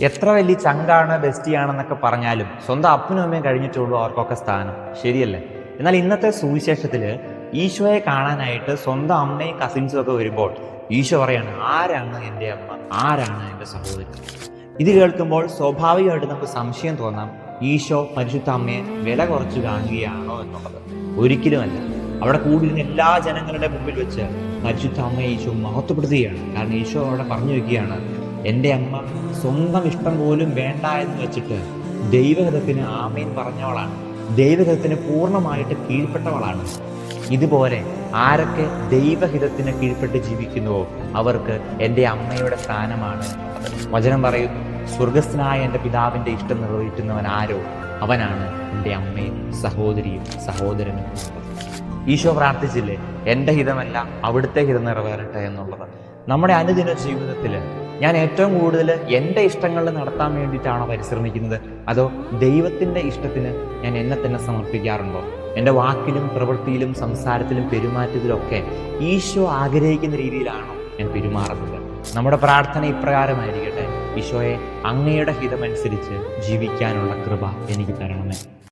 എത്ര വലിയ ചങ്കാണ് ബെസ്റ്റിയാണെന്നൊക്കെ പറഞ്ഞാലും സ്വന്തം അപ്പനും അമ്മയും കഴിഞ്ഞിട്ടുള്ളൂ അവർക്കൊക്കെ സ്ഥാനം. ശരിയല്ലേ? എന്നാൽ ഇന്നത്തെ സുവിശേഷത്തിൽ ഈശോയെ കാണാനായിട്ട് സ്വന്തം അമ്മയും കസിൻസും ഒക്കെ വരുമ്പോൾ ഈശോ പറയാണ് ആരാണ് എന്റെ അമ്മ? ആരാണ് എന്റെ സഹോദരി? ഇത് കേൾക്കുമ്പോൾ സ്വാഭാവികമായിട്ട് നമുക്ക് സംശയം തോന്നാം ഈശോ പരിശുദ്ധ അമ്മയെ വില കുറച്ച് കാണുകയാണോ എന്നുള്ളത്. ഒരിക്കലുമല്ല. അവിടെ കൂടിയിരുന്ന എല്ലാ ജനങ്ങളുടെ മുമ്പിൽ വെച്ച് പരിശുദ്ധ അമ്മയെ ഈശോ മഹത്വപ്പെടുത്തുകയാണ്. കാരണം ഈശോ അവിടെ പറഞ്ഞു വെക്കുകയാണ് എന്റെ അമ്മ സ്വന്തം ഇഷ്ടം പോലും വേണ്ട എന്ന് വെച്ചിട്ട് ദൈവഹിതത്തിന് ആമേൻ പറഞ്ഞവളാണ്. ദൈവഹിതത്തിന് പൂർണമായിട്ട് കീഴ്പ്പെട്ടവളാണ്. ഇതുപോലെ ആരൊക്കെ ദൈവഹിതത്തിന് കീഴ്പ്പെട്ട് ജീവിക്കുന്നുവോ അവർക്ക് എന്റെ അമ്മയുടെ സ്ഥാനമാണ്. വചനം പറയുന്നു സ്വർഗസ്ഥനായ എന്റെ പിതാവിന്റെ ഇഷ്ടം നിർവഹിക്കുന്നവൻ ആരോ? അവനാണ് എന്റെ അമ്മയും സഹോദരിയും സഹോദരനും. ഈശോ പ്രാർത്ഥിച്ചില്ലേ എന്റെ ഹിതമല്ല അവിടുത്തെ ഹിതം നിറവേറട്ടെ എന്നുള്ളത്. നമ്മുടെ അനുദിന ജീവിതത്തിൽ ഞാൻ ഏറ്റവും കൂടുതൽ എന്റെ ഇഷ്ടങ്ങൾ നടത്താൻ വേണ്ടിയിട്ടാണോ പരിശ്രമിക്കുന്നത്? അതോ ദൈവത്തിന്റെ ഇഷ്ടത്തിന് ഞാൻ എന്നെ തന്നെ സമർപ്പിക്കാറുണ്ടോ? എന്റെ വാക്കിലും പ്രവൃത്തിയിലും സംസാരത്തിലും പെരുമാറ്റത്തിലൊക്കെ ഈശോ ആഗ്രഹിക്കുന്ന രീതിയിലാണോ ഞാൻ പെരുമാറുന്നത്? നമ്മുടെ പ്രാർത്ഥന ഇപ്രകാരമായിരിക്കട്ടെ. ഈശോയെ അങ്ങയുടെ ഹിതമനുസരിച്ച് ജീവിക്കാനുള്ള കൃപ എനിക്ക് തരണമേ.